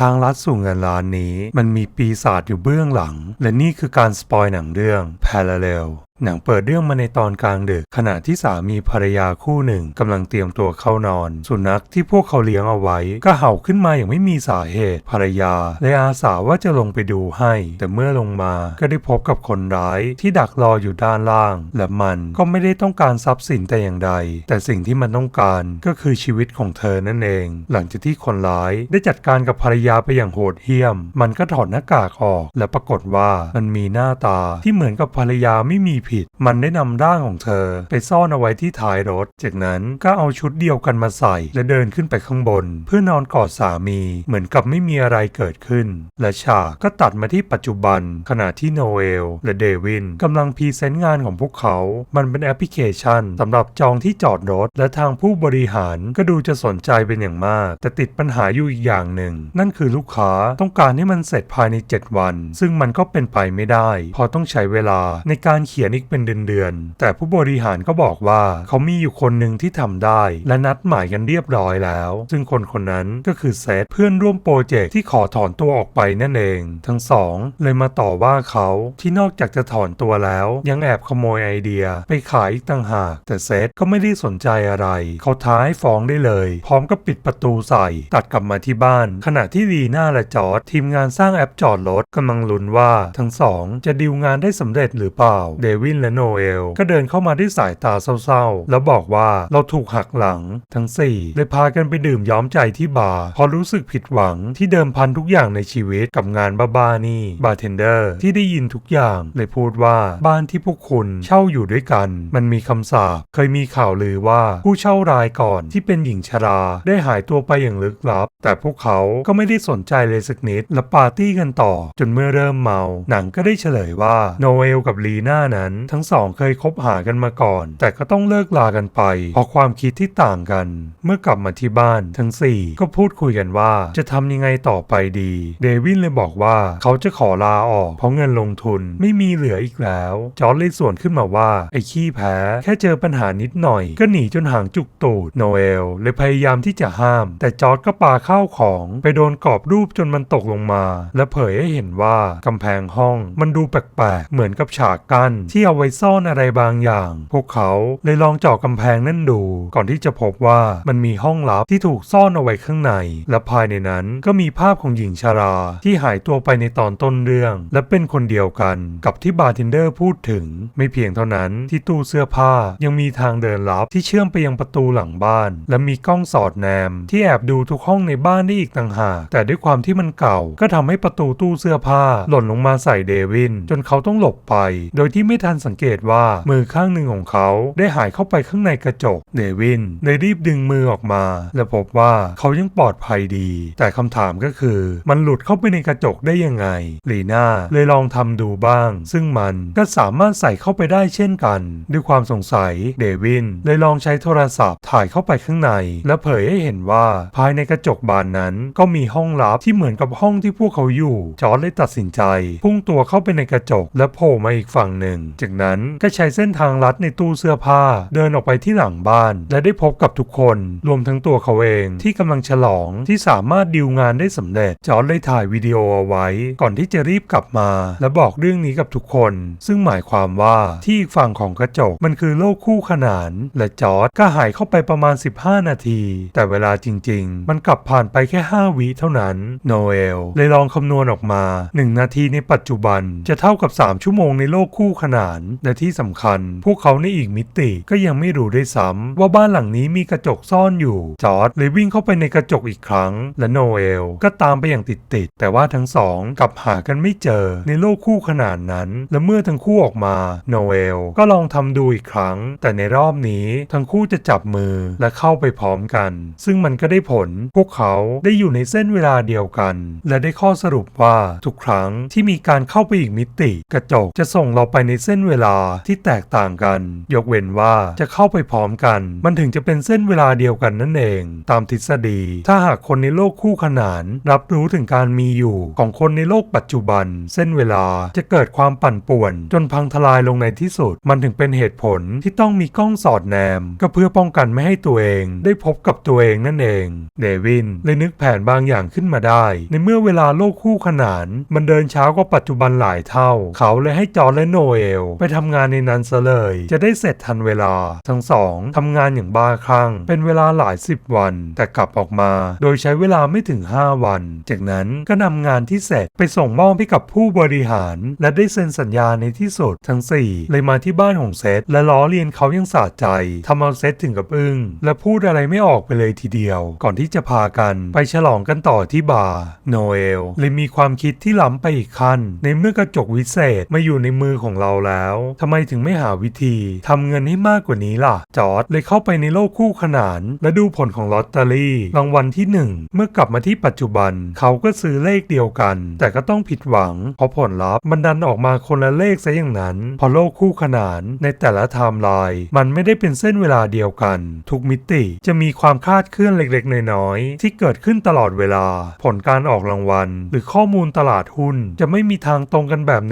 ทางลัดสู่เงินล้านนี้ มันมีปีศาจอยู่เบื้องหลัง และนี่คือการสปอยหนังเรื่อง Parallel หนังเปิดเรื่องมาในตอนกลางดึก ขณะที่สามีภรรยาคู่หนึ่งกำลังเตรียมตัวเข้านอน สุนัขที่พวกเขาเลี้ยงเอาไว้ ก็เห่าขึ้นมาอย่างไม่มีสาเหตุ ภรรยาเลยอาสาว่าจะลงไปดูให้ แต่เมื่อลงมาก็ได้พบกับคนร้ายที่ดักรออยู่ด้านล่าง และมันก็ไม่ได้ต้องการทรัพย์สินแต่อย่างใด แต่สิ่งที่มันต้องการก็คือชีวิตของเธอนั่นเอง หลังจากที่คนร้ายได้จัดการกับภรรยาไปอย่างโหดเหี้ยม มันก็ถอดหน้ากากออก และปรากฏว่ามันมีหน้าตาที่เหมือนกับภรรยาไม่มีผิด มันได้นำร่างของเธอ ไปซ่อนเอาไว้ที่ท้ายรถ จากนั้นก็เอาชุดเดียวกันมาใส่ และเดินขึ้นไปข้างบน เพื่อนอนกอดสามีเหมือนกับไม่มีอะไรเกิดขึ้น และฉากก็ตัดมาที่ปัจจุบัน ขณะที่โนเอลและเดวินกำลังพรีเซนต์งานของพวกเขา มันเป็นแอปพลิเคชันสำหรับจองที่จอดรถ และทางผู้บริหารก็ดูจะสนใจเป็นอย่างมาก แต่ติดปัญหาอยู่อีกอย่างหนึ่ง นั่นคือลูกค้าต้องการให้มันเสร็จภายใน 7 วัน ซึ่งมันก็เป็นไปไม่ได้เพอต้องใช้เวลาในการเขียนอีกเป็นเดือนๆ แต่ผู้บริหารก็บอกว่าเขามีอยู่คนหนึ่งที่ทำได้ และนัดหมายกันเรียบร้อยแล้ว ซึ่งคนคนนั้นก็คือเซธเพื่อนร่วมโปรเจกต์ที่ขอถอนตัวออกไปนั่นเอง ทั้งสองเลยมาต่อว่าเขาที่นอกจากจะถอนตัวแล้ว ยังแอบขโมยไอเดียไปขายอีกต่างหาก แต่เซธก็ไม่ได้สนใจอะไร เขาท้าให้ฟ้องได้เลย พร้อมกับปิดประตูใส่ ตัดกลับมาที่บ้าน ขณะที่ลีน่าและจอร์ดทีมงานสร้างแอปจอดรถกำลังลุ้นว่าทั้งสองจะดีลงานได้สำเร็จหรือเปล่าเดวิวินและโนเอล ก็เดินเข้ามาด้วยสายตาเศร้าๆ แล้วบอกว่าเราถูกหักหลังทั้งสี่เลยพากันไปดื่มย้อมใจที่บาร์พอรู้สึกผิดหวังที่เดิมพันทุกอย่างในชีวิตกับงานบ้าๆนี่บาร์เทนเดอร์ที่ได้ยินทุกอย่างเลยพูดว่าบ้านที่พวกคุณเช่าอยู่ด้วยกัน มันมีคำสาปเคยมีข่าวลือว่าผู้เช่ารายก่อนที่เป็นหญิงชราได้หายตัวไปอย่างลึกลับ แต่พวกเขาก็ไม่ได้สนใจเลยสักนิดและปาร์ตี้กันต่อ จนเมื่อเริ่มเมา หนังก็ได้เฉลยว่าโนเอลกับลีน่านั้นทั้งสองเคยคบหากันมาก่อน แต่ก็ต้องเลิกลากันไป เพราะความคิดที่ต่างกัน เมื่อกลับมาที่บ้านทั้ง 4 ก็พูดคุยกันว่าจะทำยังไงต่อไปดี เดวินเลยบอกว่าเขาจะขอลาออก เพราะเงินลงทุนไม่มีเหลืออีกแล้ว จอร์ดเลยส่วนขึ้นมาว่า ไอ้ขี้แพ้ แค่เจอปัญหานิดหน่อย ก็หนีจนหางจุกตูดโนเอลเลยพยายามที่จะห้าม แต่จอร์ดก็ปาข้าวของไปโดนกรอบรูปจนมันตกลงมา และเผยให้เห็นว่ากำแพงห้องมันดูแปลกๆ เหมือนกับฉากกั้นที่เอาไว้ซ่อนอะไรบางอย่าง พวกเขาเลยลองเจาะกำแพงนั่นดู ก่อนที่จะพบว่ามันมีห้องลับที่ถูกซ่อนเอาไว้ข้างใน และภายในนั้นก็มีภาพของหญิงชาราที่หายตัวไปในตอนต้นเรื่อง และเป็นคนเดียวกันกับที่บาร์เทนเดอร์พูดถึง ไม่เพียงเท่านั้นที่ตู้เสื้อผ้ายังมีทางเดินลับที่เชื่อมไปยังประตูหลังบ้าน และมีกล้องสอดแนม ที่แอบดูทุกห้องในบ้านได้อีกต่างหากแต่ด้วยความที่มันเก่าก็ทำให้ประตูตู้เสื้อผ้า หล่นลงมาใส่เดวิน จนเขาต้องหลบไป โดยที่ไม่ทันสังเกตว่ามือข้างหนึ่งของเขาได้หายเข้าไปข้างในกระจก เดวินเลยรีบดึงมือออกมา และพบว่าเขายังปลอดภัยดี แต่คำถามก็คือมันหลุดเข้าไปในกระจกได้ยังไง ลีน่าเลยลองทำดูบ้าง ซึ่งมันก็สามารถใส่เข้าไปได้เช่นกัน ด้วยความสงสัย เดวินเลยลองใช้โทรศัพท์ถ่ายเข้าไปข้างใน และเผยให้เห็นว่าภายในกระจกบานนั้น ก็มีห้องลับที่เหมือนกับห้องที่พวกเขาอยู่ จอร์ดเลยตัดสินใจ พุ่งตัวเข้าไปในกระจกและโผล่มาอีกฝั่งหนึ่งจจากนั้นก็ใช้เส้นทางลัดในตู้เสื้อผ้า เดินออกไปที่หลังบ้าน และได้พบกับทุกคน รวมทั้งตัวเขาเองที่กำลังฉลองที่สามารถดีลงานได้สำเร็จ จอร์ดเลยถ่ายวิดีโอเอาไว้ ก่อนที่จะรีบกลับมา และบอกเรื่องนี้กับทุกคน ซึ่งหมายความว่าที่อีกฝั่งของกระจกมันคือโลกคู่ขนาน และจอร์ดก็หายเข้าไปประมาณ 15 นาที แต่เวลาจริง ๆ มันกลับผ่านไปแค่ 5 วิเท่านั้น โนเอลเลยลองคำนวณออกมา 1 นาทีในปัจจุบันจะเท่ากับ 3 ชั่วโมงในโลกคู่ขนานและที่สำคัญ พวกเขาในอีกมิติก็ยังไม่รู้ด้วยซ้ำว่าบ้านหลังนี้มีกระจกซ่อนอยู่ จอร์ดเลยวิ่งเข้าไปในกระจกอีกครั้ง และโนเอลก็ตามไปอย่างติดๆแต่ว่าทั้งสองกลับหากันไม่เจอในโลกคู่ขนานนั้น และเมื่อทั้งคู่ออกมาโนเอลก็ลองทำดูอีกครั้ง แต่ในรอบนี้ทั้งคู่จะจับมือและเข้าไปพร้อมกัน ซึ่งมันก็ได้ผลพวกเขาได้อยู่ในเส้นเวลาเดียวกัน และได้ข้อสรุปว่าทุกครั้งที่มีการเข้าไปอีกมิติ กระจกจะส่งเราไปในเส้นส้นเวลาที่แตกต่างกัน ยกเว้นว่าจะเข้าไปพร้อมกัน มันถึงจะเป็นเส้นเวลาเดียวกันนั่นเอง ตามทฤษฎี ถ้าหากคนในโลกคู่ขนาน รับรู้ถึงการมีอยู่ของคนในโลกปัจจุบัน เส้นเวลาจะเกิดความปั่นป่วน จนพังทลายลงในที่สุด มันถึงเป็นเหตุผลที่ต้องมีกล้องสอดแนม ก็เพื่อป้องกันไม่ให้ตัวเองได้พบกับตัวเองนั่นเองเดวินเลยนึกแผนบางอย่างขึ้นมาได้ ในเมื่อเวลาโลกคู่ขนาน มันเดินช้ากว่าปัจจุบันหลายเท่า เขาเลยให้จอร์และโนเอลไปทำงานในนั้นซะเลย จะได้เสร็จทันเวลา ทั้งสองทำงานอย่างบ้าคลั่งเป็นเวลาหลายสิบวัน แต่กลับออกมา โดยใช้เวลาไม่ถึง 5 วัน จากนั้นก็นำงานที่เสร็จไปส่งมอบให้กับผู้บริหาร และได้เซ็นสัญญาในที่สุดทั้ง 4 เลยมาที่บ้านของเซธและล้อเลียนเขายังสะใจทำเอาเซธถึงกับอึ้งและพูดอะไรไม่ออกไปเลยทีเดียว ก่อนที่จะพากันไปฉลองกันต่อที่บาร์โนเอลเลยมีความคิดที่ล้ำไปอีกขั้น ในเมื่อกระจกวิเศษมาอยู่ในมือของเราแล้วทำไมถึงไม่หาวิธีทำเงินให้มากกว่านี้ล่ะ จอร์ดเลยเข้าไปในโลกคู่ขนาน และดูผลของลอตเตอรี่รางวัลที่หนึ่งเมื่อกลับมาที่ปัจจุบัน เขาก็ซื้อเลขเดียวกัน แต่ก็ต้องผิดหวัง เพราะผลลัพธ์มันดันออกมาคนละเลขซะอย่างนั้น พอโลกคู่ขนานในแต่ละไทม์ไลน์มันไม่ได้เป็นเส้นเวลาเดียวกัน ทุกมิติจะมีความคลาดเคลื่อนเล็กๆ น้อยๆ ที่เกิดขึ้นตลอดเวลา ผลการออกรางวัล หรือข้อมูลตลาดหุ้น จะไม่มีทางตรงกันแบบ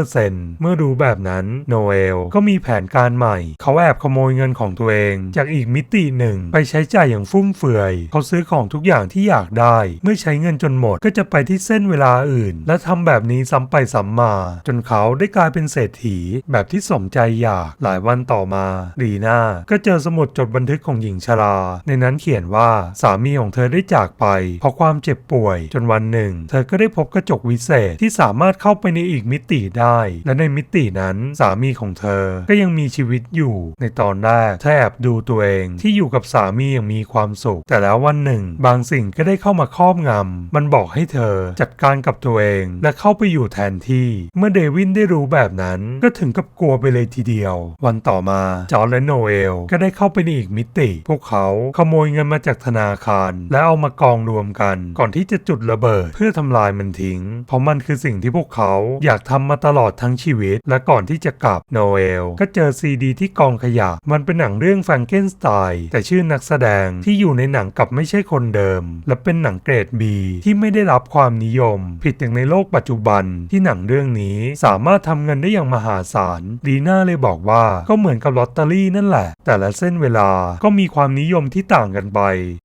100%เมื่อรู้แบบนั้นโนเอลก็มีแผนการใหม่ เขาแอบขโมยเงินของตัวเอง จากอีกมิติหนึ่ง ไปใช้จ่ายอย่างฟุ่มเฟือย เขาซื้อของทุกอย่างที่อยากได้ เมื่อใช้เงินจนหมดก็จะไปที่เส้นเวลาอื่น และทำแบบนี้ซ้ำไปซ้ำมา จนเขาได้กลายเป็นเศรษฐี แบบที่สมใจอยากหลายวันต่อมาดีน่าก็เจอสมุดจดบันทึกของหญิงชรา ในนั้นเขียนว่าสามีของเธอได้จากไป เพราะความเจ็บป่วย จนวันหนึ่ง เธอก็ได้พบกระจกวิเศษที่สามารถเข้าไปในอีกมิติได้ และในมิตินั้นสามีของเธอ ก็ยังมีชีวิตอยู่ในตอนแรกแอบดูตัวเองที่อยู่กับสามีอย่างมีความสุข แต่แล้ววันหนึ่ง บางสิ่งก็ได้เข้ามาครอบงำมันบอกให้เธอจัดการกับตัวเอง และเข้าไปอยู่แทนที่ เมื่อเดวินได้รู้แบบนั้น ก็ถึงกับกลัวไปเลยทีเดียว วันต่อมาจอร์นและโนเอลก็ได้เข้าไปในอีกมิติ พวกเขาขโมยเงินมาจากธนาคาร และเอามากองรวมกัน ก่อนที่จะจุดระเบิด เพื่อทำลายมันทิ้ง เพราะมันคือสิ่งที่พวกเขาอยากทำมาตลอดทั้งชีวิต และก่อนที่จะกลับโนเอลก็เจอซีดีที่กองขยะ มันเป็นหนังเรื่องแฟรงเกนสไตน์แต่ชื่อนักแสดงที่อยู่ในหนังกลับไม่ใช่คนเดิม และเป็นหนังเกรด B ที่ไม่ได้รับความนิยม ผิดอย่างในโลกปัจจุบันที่หนังเรื่องนี้สามารถทำเงินได้อย่างมหาศาลดีน่าเลยบอกว่าก็เหมือนกับลอตเตอรี่นั่นแหละ แต่ละเส้นเวลาก็มีความนิยมที่ต่างกันไป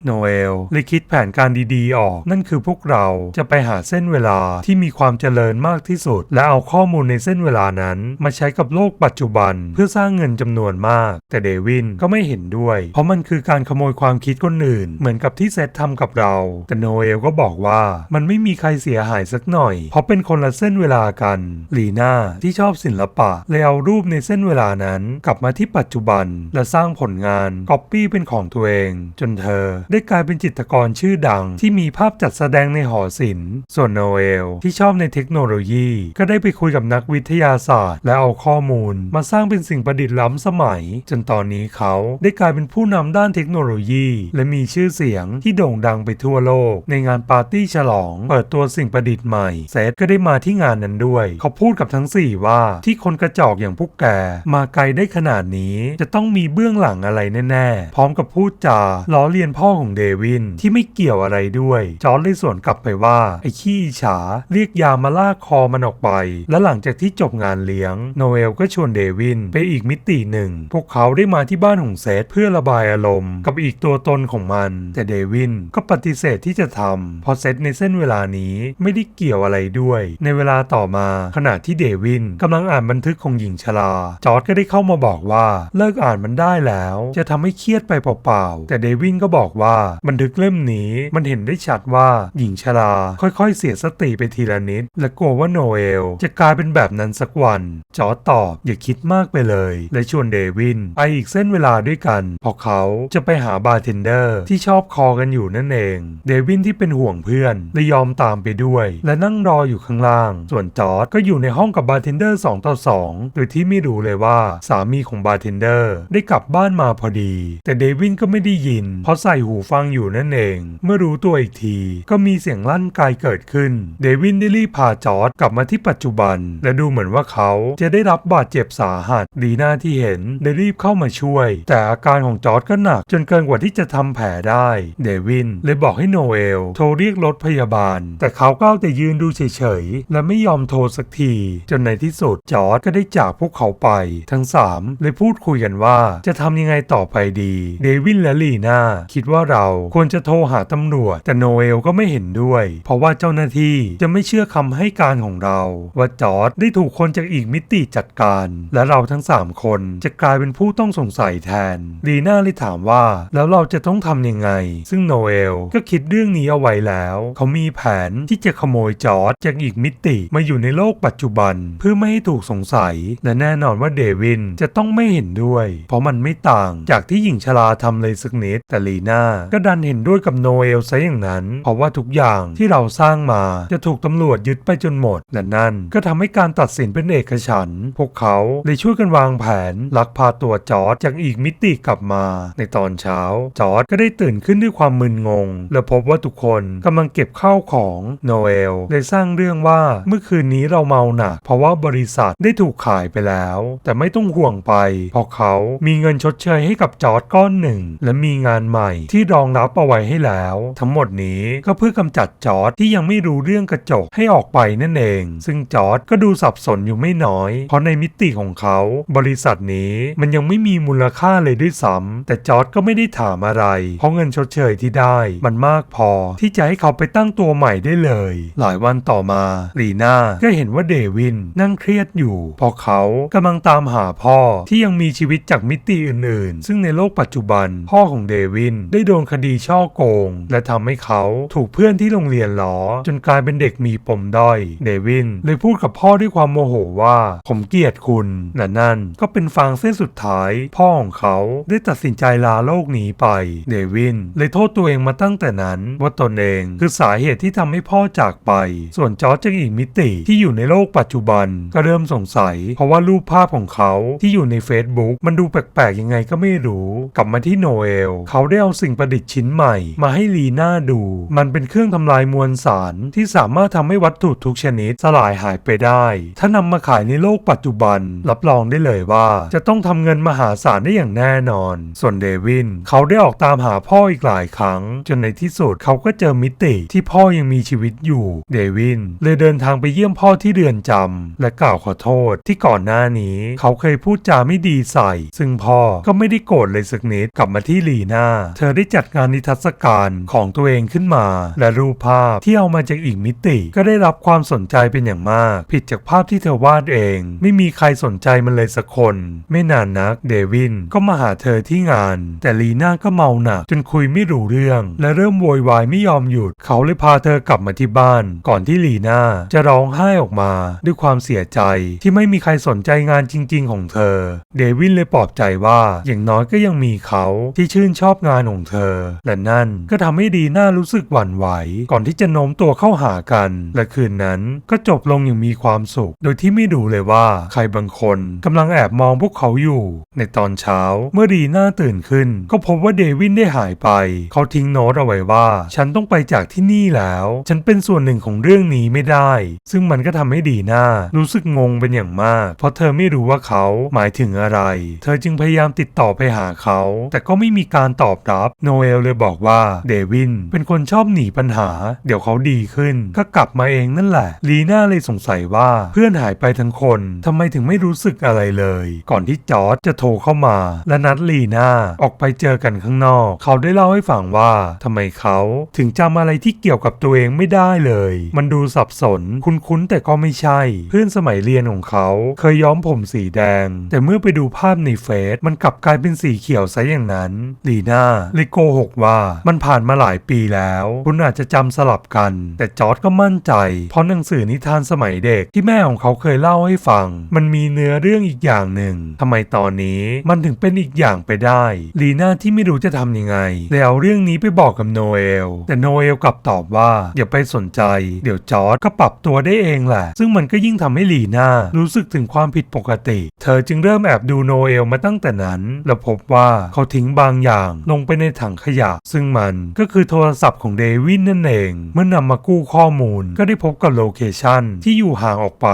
โนเอลเลยคิดแผนการดีๆออก นั่นคือพวกเราจะไปหาเส้นเวลาที่มีความเจริญมากที่สุด และเอาข้อมูลในเส้นเวลานั้นมาใช้กับโลกปัจจุบัน เพื่อสร้างเงินจำนวนมาก แต่เดวินก็ไม่เห็นด้วย เพราะมันคือการขโมยความคิดคนอื่น เหมือนกับที่เซธทำกับเรา แต่โนเอลก็บอกว่ามันไม่มีใครเสียหายสักหน่อย เพราะเป็นคนละเส้นเวลากันลีน่าที่ชอบศิลปะเลยเอารูปในเส้นเวลานั้น กลับมาที่ปัจจุบัน และสร้างผลงานก๊อปปี้เป็นของตัวเอง จนเธอได้กลายเป็นจิตรกรชื่อดัง ที่มีภาพจัดแสดงในหอศิลป์ ส่วนโนเอลที่ชอบในเทคโนโลยี ก็ได้ไปคุยกับนักวิทยาศาสตร์ และเอาข้อมูล มาสร้างเป็นสิ่งประดิษฐ์ล้ำสมัย จนตอนนี้เขาได้กลายเป็นผู้นำด้านเทคโนโลยี และมีชื่อเสียงที่โด่งดังไปทั่วโลก ในงานปาร์ตี้ฉลอง เปิดตัวสิ่งประดิษฐ์ใหม่เซธก็ได้มาที่งานนั้นด้วย เขาพูดกับทั้ง 4 ว่าที่คนกระจอกอย่างพวกแก มาไกลได้ขนาดนี้ จะต้องมีเบื้องหลังอะไรแน่ ๆ พร้อมกับพูดจาล้อเลียนพ่อของเดวินที่ไม่เกี่ยวอะไรด้วย จอร์ดเลยสวนกลับไปว่าไอ้ขี้อิจฉาเรียกยามาลากคอมันออกไป และหลังจากที่จบงานเลี้ยงโนเอลก็ชวนเดวินไปอีกมิติหนึ่ง พวกเขาได้มาที่บ้านของเซธเพื่อระบายอารมณ์ กับอีกตัวตนของมัน แต่เดวินก็ปฏิเสธที่จะทำเพราะเซธในเส้นเวลานี้ไม่ได้เกี่ยวอะไรด้วย ในเวลาต่อมาขณะที่เดวินกำลังอ่านบันทึกของหญิงชรา จอร์ดก็ได้เข้ามาบอกว่าเลิกอ่านมันได้แล้ว จะทำให้เครียดไปเปล่าๆ แต่เดวินก็บอกว่าบันทึกเล่มนี้มันเห็นได้ชัดว่าหญิงชราค่อยๆ เสียสติไปทีละนิด และกลัวว่าโนเอลจะกลายเป็นแบบนั้นสักวัน จอร์ดตอบอย่าคิดมากไปเลย และชวนเดวินไปอีกเส้นเวลาด้วยกันเพราะเขาจะไปหาบาร์เทนเดอร์ที่ชอบคอกันอยู่นั่นเอง เดวินที่เป็นห่วงเพื่อนเลยยอมตามไปด้วย และนั่งรออยู่ข้างล่าง ส่วนจอร์ดก็อยู่ในห้องกับบาร์เทนเดอร์2ต่อ2โดยที่ไม่รู้เลยว่าสามีของบาร์เทนเดอร์ได้กลับบ้านมาพอดี แต่เดวินก็ไม่ได้ยิน เพราะใส่หูฟังอยู่นั่นเอง เมื่อรู้ตัวอีกทีก็มีเสียงลั่นไกลเกิดขึ้น เดวินได้รีบพาจอร์ดกลับมาที่ปัจจุบัน และดูเหมือนว่าเขาจะจะได้รับบาดเจ็บสาหัสลีน่าที่เห็นได้รีบเข้ามาช่วย แต่อาการของจอร์ดก็หนัก จนเกินกว่าที่จะทำแผลได้ เดวินเลยบอกให้โนเอลโทรเรียกรถพยาบาล แต่เขาก็เอาแต่ยืนดูเฉยๆ และไม่ยอมโทรสักที จนในที่สุดจอร์ดก็ได้จากพวกเขาไป ทั้งสามเลยพูดคุยกันว่าจะทำยังไงต่อไปดี เดวินและลีน่าคิดว่าเราควรจะโทรหาตำรวจ แต่โนเอลก็ไม่เห็นด้วย เพราะว่าเจ้าหน้าที่จะไม่เชื่อคำให้การของเรา ว่าจอร์ดได้ถูกคนจากอีกมิติจัดการ และเราทั้งสามคนจะกลายเป็นผู้ต้องสงสัยแทนลีน่าเลยถามว่า แล้วเราจะต้องทำยังไง ซึ่งโนเอลก็คิดเรื่องนี้เอาไว้แล้ว เขามีแผนที่จะขโมยจอร์ดจากอีกมิติมาอยู่ในโลกปัจจุบัน เพื่อไม่ให้ถูกสงสัย และแน่นอนว่าเดวินจะต้องไม่เห็นด้วย เพราะมันไม่ต่างจากที่หญิงชราทำเลยสักนิดแต่ลีน่าก็ดันเห็นด้วยกับโนเอลซะอย่างนั้น เพราะว่าทุกอย่างที่เราสร้างมาจะถูกตำรวจยึดไปจนหมด และนั่นก็ทำให้การตัดสินเป็นเอกฉันท์พวกเขาเลยช่วยกันวางแผนลักพาตัวจอร์ดจากอีกมิติกลับมา ในตอนเช้า จอร์ดก็ได้ตื่นขึ้นด้วยความมึนงง และพบว่าทุกคนกำลังเก็บข้าวของโนเอลเลยสร้างเรื่องว่าเมื่อคืนนี้เราเมาหนักเพราะว่าบริษัทได้ถูกขายไปแล้ว แต่ไม่ต้องห่วงไป เพราะเขามีเงินชดเชยให้กับจอร์ดก้อนหนึ่ง และมีงานใหม่ที่รองรับเอาไว้ให้แล้ว ทั้งหมดนี้ก็เพื่อกำจัดจอร์ดที่ยังไม่รู้เรื่องกระจกให้ออกไปนั่นเอง ซึ่งจอร์ดก็ดูสับสนอยู่ไม่น้อยเพราะในมิติของเขา บริษัทนี้มันยังไม่มีมูลค่าเลยด้วยซ้ำแต่จอร์ดก็ไม่ได้ถามอะไร เพราะเงินชดเชยที่ได้มันมากพอ ที่จะให้เขาไปตั้งตัวใหม่ได้เลย หลายวันต่อมาลีน่าก็เห็นว่าเดวินนั่งเครียดอยู่เพราะเขากำลังตามหาพ่อที่ยังมีชีวิตจากมิติอื่นๆ ซึ่งในโลกปัจจุบัน พ่อของเดวินได้โดนคดีช่อโกง และทำให้เขาถูกเพื่อนที่โรงเรียนล้อ จนกลายเป็นเด็กมีปมด้อย เดวินเลยพูดกับพ่อด้วยความโมโหว่าผมเกลียดคุณและนั่นก็เป็นฟางเส้นสุดท้าย พ่อของเขาได้ตัดสินใจลาโลกนี้ไป เดวินเลยโทษตัวเองมาตั้งแต่นั้น ว่าตนเองคือสาเหตุที่ทำให้พ่อจากไป ส่วนจอร์จจากอีกมิติที่อยู่ในโลกปัจจุบัน ก็เริ่มสงสัย เพราะว่ารูปภาพของเขาที่อยู่ใน Facebook มันดูแปลกๆยังไงก็ไม่รู้กลับมาที่โนเอลเขาได้เอาสิ่งประดิษฐ์ชิ้นใหม่ มาให้ลีน่าดู มันเป็นเครื่องทำลายมวลสารที่สามารถทำให้วัตถุทุกชนิดสลายหายไปได้ ถ้านำมาขายในโลลกปัจจุบัน รับรองได้เลยว่าจะต้องทำเงินมหาศาลได้อย่างแน่นอน ส่วนเดวิน เขาได้ออกตามหาพ่ออีกหลายครั้ง จนในที่สุดเขาก็เจอมิติที่พ่อยังมีชีวิตอยู่ เดวินเลยเดินทางไปเยี่ยมพ่อที่เรือนจำและกล่าวขอโทษที่ก่อนหน้านี้ เขาเคยพูดจาไม่ดีใส่ ซึ่งพ่อก็ไม่ได้โกรธเลยสักนิดกลับมาที่ลีน่าเธอได้จัดงานนิทรรศการของตัวเองขึ้นมา และรูปภาพที่เอามาจากอีกมิติ ก็ได้รับความสนใจเป็นอย่างมาก ผิดจากภาพที่เธอวาดเองไม่มีใครสนใจมันเลยสักคน ไม่นานนักเดวินก็มาหาเธอที่งาน แต่ลีน่าก็เมาหนักจนคุยไม่รู้เรื่อง และเริ่มโวยวายไม่ยอมหยุด เขาเลยพาเธอกลับมาที่บ้าน ก่อนที่ลีน่าจะร้องไห้ออกมาด้วยความเสียใจที่ไม่มีใครสนใจงานจริง ๆ ของเธอ เดวินเลยปลอบใจว่าอย่างน้อยก็ยังมีเขาที่ชื่นชอบงานของเธอ และนั่นก็ทำให้ดีน่ารู้สึกหวั่นไหว ก่อนที่จะโน้มตัวเข้าหากัน และคืนนั้นก็จบลงอย่างมีความสุข โดยที่ไม่ดูเลยว่าใครบางคนกำลังแอบมองพวกเขาอยู่ ในตอนเช้าเมื่อดีน่าตื่นขึ้น ก็พบว่าเดวินได้หายไป เขาทิ้งโน้ตเอาไว้ว่า ฉันต้องไปจากที่นี่แล้ว ฉันเป็นส่วนหนึ่งของเรื่องนี้ไม่ได้ ซึ่งมันก็ทำให้ดีน่ารู้สึกงงเป็นอย่างมาก เพราะเธอไม่รู้ว่าเขาหมายถึงอะไร เธอจึงพยายามติดต่อไปหาเขา แต่ก็ไม่มีการตอบรับ โนเอลเลยบอกว่าเดวินเป็นคนชอบหนีปัญหา เดี๋ยวเขาดีขึ้น ก็กลับมาเองนั่นแหละ ลีน่าเลยสงสัยว่าเพื่อนหายไปทั้งคนทำไมถึงไม่รู้สึกอะไรเลย ก่อนที่จอร์จจะโทรเข้ามา และนัดลีน่าออกไปเจอกันข้างนอก เขาได้เล่าให้ฟังว่าทำไมเขาถึงจำอะไรที่เกี่ยวกับตัวเองไม่ได้เลย มันดูสับสน คุ้นๆแต่ก็ไม่ใช่ เพื่อนสมัยเรียนของเขาเคยย้อมผมสีแดง แต่เมื่อไปดูภาพในเฟซมันกลับกลายเป็นสีเขียวซะอย่างนั้นลีน่าเลยโกหกว่ามันผ่านมาหลายปีแล้ว คุณอาจจะจำสลับกัน แต่จอร์ดก็มั่นใจ เพราะหนังสือนิทานสมัยเด็กที่แม่ของเขาเคยเล่าให้ฟัง มันมีเนื้อเรื่องอีกอย่างหนึ่งทำไมตอนนี้มันถึงเป็นอีกอย่างไปได้ ลีน่าที่ไม่รู้จะทำยังไงเลยเอาเรื่องนี้ไปบอกกับโนเอล แต่โนเอลกลับตอบว่าอย่าไปสนใจ เดี๋ยวจอร์ดก็ปรับตัวได้เองแหละ ซึ่งมันก็ยิ่งทำให้ลีน่ารู้สึกถึงความผิดปกติ เธอจึงเริ่มแอบดูโนเอลมาตั้งแต่นั้น และพบว่าเขาทิ้งบางอย่างลงไปในถังขยะ ซึ่งมันก็คือโทรศัพท์ของเดวินนั่นเอง เมื่อนำมากู้ข้อมูลก็ได้พบกับโลเคชันที่อยู่ห่างออกไป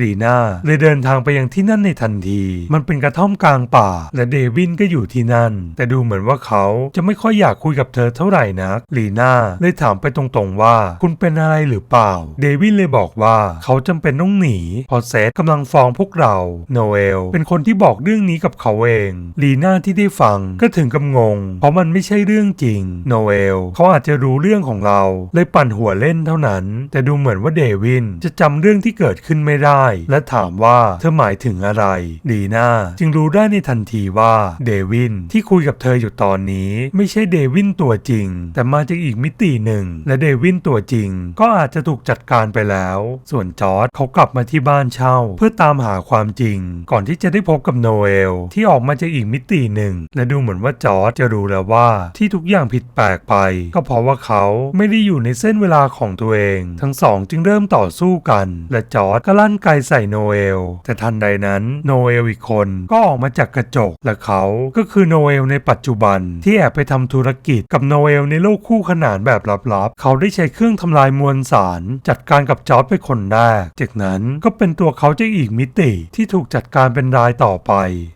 ลีน่าเลยเดินทางไปยังที่นั่นในทันที มันเป็นกระท่อมกลางป่า และเดวินก็อยู่ที่นั่น แต่ดูเหมือนว่าเขาจะไม่ค่อยอยากคุยกับเธอเท่าไหร่นักลีน่าเลยถามไปตรงๆว่า คุณเป็นอะไรหรือเปล่า เดวินเลยบอกว่าเขาจำเป็นต้องหนีพอเซธกำลังฟ้องพวกเราโนเอลเป็นคนที่บอกเรื่องนี้กับเขาเองลีน่าที่ได้ฟังก็ถึงกับงง เพราะมันไม่ใช่เรื่องจริงโนเอลเขาอาจจะรู้เรื่องของเรา เลยปั่นหัวเล่นเท่านั้น แต่ดูเหมือนว่าเดวินจะจำเรื่องที่เกิดขึ้นไม่ได้ และถามว่าเธอหมายถึงอะไร ลีน่าจึงรู้ได้ในทันทีว่าเดวินที่คุยกับเธออยู่ตอนนี้ไม่ใช่เดวินตัวจริง แต่มาจากอีกมิติหนึ่ง และเดวินตัวจริง ก็อาจจะถูกจัดการไปแล้ว ส่วนจอร์ดเขากลับมาที่บ้านเช่า เพื่อตามหาความจริง ก่อนที่จะได้พบกับโนเอลที่ออกมาจากอีกมิติหนึ่ง และดูเหมือนว่าจอร์ดจะรู้แล้วว่าที่ทุกอย่างผิดแปลกไป ก็เพราะว่าเขาไม่ได้อยู่ในเส้นเวลาของตัวเอง ทั้งสองจึงเริ่มต่อสู้กัน และจอร์ดก็ลั่นไกใส่โนเอล แต่ทันใดนั้นโนเอลอีกคนก็ออกมาจากกระจก และเขาก็คือโนเอลในปัจจุบัน ที่แอบไปทำธุรกิจกับโนเอลในโลกคู่ขนานแบบลับๆ เขาได้ใช้เครื่องทำลายมวลสาร จัดการกับจอร์ดเป็นคนแรก จากนั้นก็เป็นตัวเขาจากอีกมิติที่ถูกจัดการเป็นรายต่อไป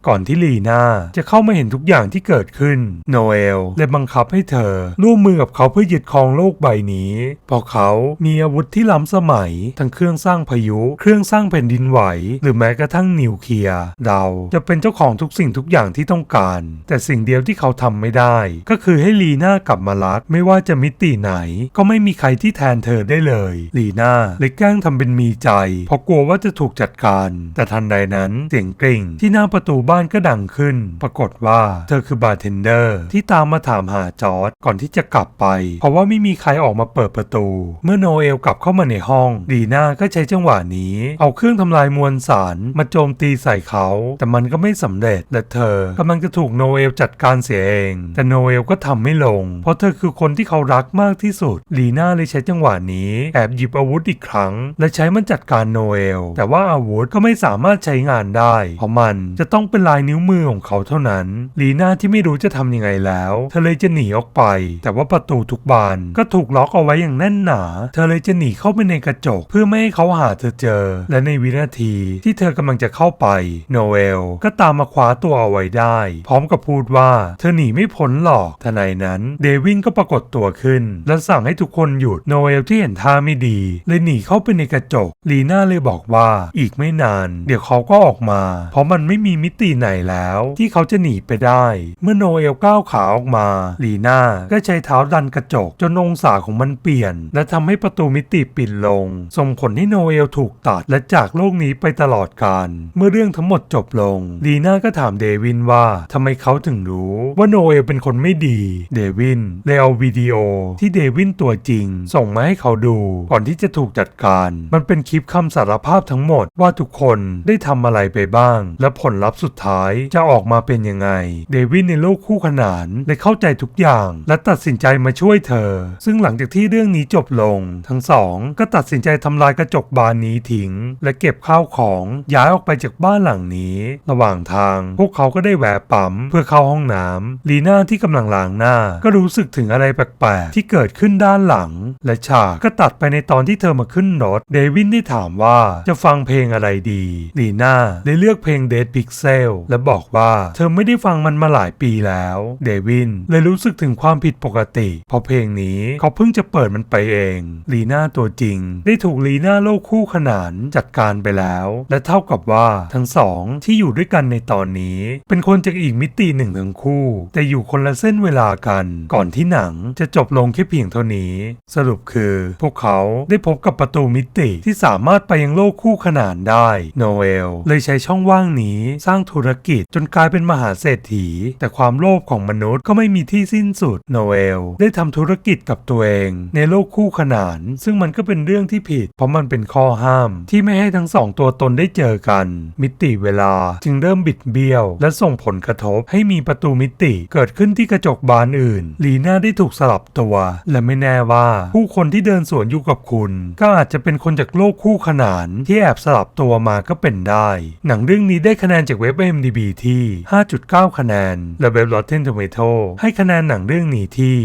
ก่อนที่ลีน่าจะเข้ามาเห็นทุกอย่างที่เกิดขึ้นโนเอลเลยบังคับให้เธอร่วมมือกับเขาเพื่อยึดครองโลกใบนี้เพราะเขามีอาวุธที่ล้ำสมัย ทั้งเครื่องสร้างพายุ เครื่องสร้างแผ่นดินไหวหรือแม้กระทั่งนิวเคลียร์เราจะเป็นเจ้าของทุกสิ่งทุกอย่างที่ต้องการ แต่สิ่งเดียวที่เขาทำไม่ได้ ก็คือให้ลีน่ากลับมารัก ไม่ว่าจะมิติไหน ก็ไม่มีใครที่แทนเธอได้เลยลีน่าเลยแกล้งทำเป็นมีใจ เพราะกลัวว่าจะถูกจัดการ แต่ทันใดนั้นเสียงกริ่ง ที่หน้าประตูบ้านก็ดังขึ้น ปรากฏว่าเธอคือบาร์เทนเดอร์ที่ตามมาถามหาจอร์ดก่อนที่จะกลับไป เพราะว่าไม่มีใครออกมาเปิดประตู เมื่อโนเอลกลับเข้ามาในห้องลีน่าก็ใช้จังหวะนี้ เอาเครื่องทำลายมวลสารมาโจมตีใส่เขา แต่มันก็ไม่สำเร็จและเธอกำลังจะถูกโนเอลจัดการเสียเอง แต่โนเอลก็ทำไม่ลง เพราะเธอคือคนที่เขารักมากที่สุดลีน่าเลยใช้จังหวะนี้แอบหยิบอาวุธอีกครั้ง และใช้มันจัดการโนเอลแต่ว่าอาวุธก็ไม่สามารถใช้งานได้ เพราะมันจะต้องเป็นลายนิ้วมือของเขาเท่านั้นลีน่าที่ไม่รู้จะทำยังไงแล้วเธอเลยจะหนีออกไป แต่ว่าประตูทุกบานก็ถูกล็อกเอาไว้อย่างแน่นหนา เธอเลยจะหนีเข้าไปในกระจก เพื่อไม่ให้เขาหาเธอเจอ และในวินาทีที่เธอกำลังจะเข้าไป โนเอลก็ตามมาคว้าตัวเอาไว้ได้ พร้อมกับพูดว่าเธอหนีไม่พ้นหรอกทนใดนั้น เดวินก็ปรากฏตัวขึ้น และสั่งให้ทุกคนหยุดโนเอลที่เห็นท่าไม่ดี เลยหนีเข้าไปในกระจกลีน่าเลยบอกว่าอีกไม่นาน เดี๋ยวเขาก็ออกมา เพราะมันไม่มีมิติไหนแล้ว ที่เขาจะหนีไปได้ เมื่อโนเอลก้าวขาออกมา ลีน่าก็ใช้เท้าดันกระจกจนองศาของมันเปลี่ยน และทำให้ประตูมิติปิดลง ส่งผลให้โนเอลถูกตัดและจากโลกนี้ไปตลอดกาลเมื่อเรื่องทั้งหมดจบลง ลีน่าก็ถามเดวินว่าทำไมเขาถึงรู้ว่าโนเอลเป็นคนไม่ดี เดวินเลยเอาวิดีโอที่เดวินตัวจริง ส่งมาให้เขาดู ก่อนที่จะถูกจัดการ มันเป็นคลิปคำสารภาพทั้งหมดว่าทุกคนได้ทำอะไรไปบ้าง และผลลัพธ์สุดท้ายจะออกมาเป็นยังไง เดวินในโลกคู่ขนานเลยเข้าใจทุกอย่าง และตัดสินใจมาช่วยเธอ ซึ่งหลังจากที่เรื่องนี้จบลง ทั้งสองก็ตัดสินใจทำลายกระจกบานนี้ทิ้ง และเก็บข้าวของย้ายออกไปจากบ้านหลังนี้ ระหว่างทาง พวกเขาก็ได้แวะปั๊มเพื่อเข้าห้องน้ำลีน่าที่กำลังล้างหน้า ก็รู้สึกถึงอะไรแปลกๆที่เกิดขึ้นด้านหลัง และฉากก็ตัดไปในตอนที่เธอมาขึ้นรถ เดวินได้ถามว่าจะฟังเพลงอะไรดี ลีน่าได้เลือกเพลง Dead Pixel และบอกว่าเธอไม่ได้ฟังมันมาหลายปีแล้ว เดวินเลยรู้สึกถึงความผิดปกติ เพราะเพลงนี้เขาเพิ่งจะเปิดมันไปเอง ลีน่าตัวจริง ได้ถูกลีน่าโลกคู่ขนานจัดการไปแล้วและเท่ากับว่าทั้งสองที่อยู่ด้วยกันในตอนนี้ เป็นคนจากอีกมิติหนึ่งทั้งคู่ แต่อยู่คนละเส้นเวลากัน ก่อนที่หนังจะจบลงแค่เพียงเท่านี้ สรุปคือ พวกเขาได้พบกับประตูมิติที่สามารถไปยังโลกคู่ขนานได้โนเอลเลยใช้ช่องว่างนี้สร้างธุรกิจจนกลายเป็นมหาเศรษฐี แต่ความโลภของมนุษย์ก็ไม่มีที่สิ้นสุดโนเอลได้ทำธุรกิจกับตัวเองในโลกคู่ขนาน ซึ่งมันก็เป็นเรื่องที่ผิด เพราะมันเป็นข้อห้ามที่ไม่ให้ทั้งสองตัวตนได้เจอกัน มิติเวลาจึงเริ่มบิดเบี้ยว และส่งผลกระทบให้มีประตูมิติเกิดขึ้นที่กระจกบานอื่น ลีน่าได้ถูกสลับตัว และไม่แน่ว่าผู้คนที่เดินสวนอยู่กับคุณ ก็อาจจะเป็นคนจากโลกคู่ขนานที่แอบสลับตัวมาก็เป็นได้ หนังเรื่องนี้ได้คะแนนจากเว็บ IMDb ที่ 5.9 คะแนน และเว็บ Rotten Tomato ให้คะแนนหนังเรื่องนี้ที่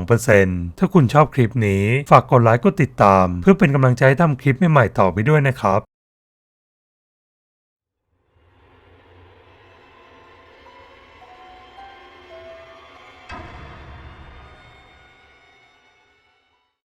82%ถ้าคุณชอบคลิปนี้ ฝากกดไลค์กดติดตาม เพื่อเป็นกำลังใจให้ทำคลิปใหม่ๆต่อไปด้วยนะครับ